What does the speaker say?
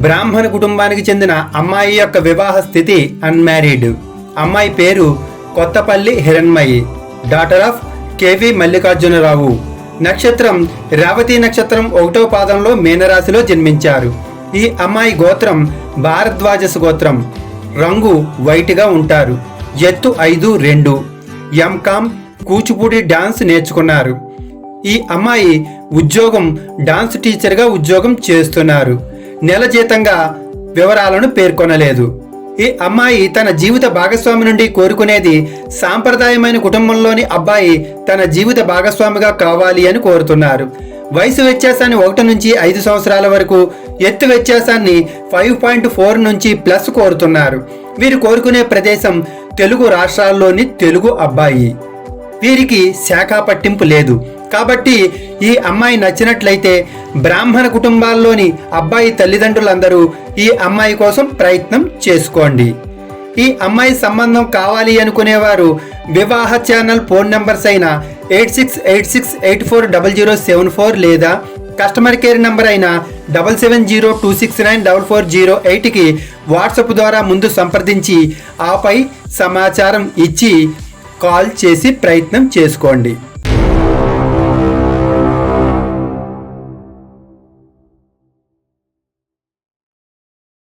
బ్రాహ్మణ కుటుంబానికి చెందిన అమ్మాయి యొక్క వివాహ స్థితి అన్మ్యారీడ్ అమ్మాయి పేరు Kothapalli Hiranmayi. Daughter of K V Mallikarjunarao. నక్షత్రం రేవతి నక్షత్రం ఒకటో పాదంలో మీనరాశిలో జన్మించారు. ఈ అమ్మాయి గోత్రం భారద్వాజస్ గోత్రం. రంగు వైట్గా ఉంటారు. ఎత్తు ఐదు రెండు. ఎంకామ్ కూచిపూడి డాన్స్ నేర్చుకున్నారు. ఈ అమ్మాయి ఉద్యోగం డాన్స్ టీచర్గా ఉద్యోగం చేస్తున్నారు. నెల జీతంగా వివరాలను పేర్కొనలేదు. ఈ అమ్మాయి తన జీవిత భాగస్వామి నుండి కోరుకునేది సాంప్రదాయమైన కుటుంబంలోని అబ్బాయి తన జీవిత భాగస్వామిగా కావాలి అని కోరుతున్నారు. వయసు వ్యత్యాసాన్ని ఒకటి నుంచి ఐదు సంవత్సరాల వరకు ఎత్తు వ్యత్యాసాన్ని ఫైవ్ పాయింట్ ఫోర్ నుంచి ప్లస్ కోరుతున్నారు. వీరు కోరుకునే ప్రదేశం తెలుగు రాష్ట్రాల్లోని తెలుగు అబ్బాయి. వీరికి శాఖ పట్టింపు లేదు. కాబట్టి ఈ అమ్మాయి నచ్చినట్లయితే బ్రాహ్మణ కుటుంబాల్లోని అబ్బాయి తల్లిదండ్రులందరూ ఈ అమ్మాయి కోసం ప్రయత్నం చేసుకోండి. ఈ అమ్మాయి సంబంధం కావాలి అనుకునేవారు వివాహ ఛానల్ ఫోన్ నెంబర్స్ అయిన eight six eight six eight four double zero seven four లేదా కస్టమర్ కేర్ నెంబర్ అయిన double seven zero two six nine double four zero ఎయిట్కి వాట్సాప్ ద్వారా ముందు సంప్రదించి ఆపై సమాచారం ఇచ్చి కాల్ చేసి ప్రయత్నం చేసుకోండి.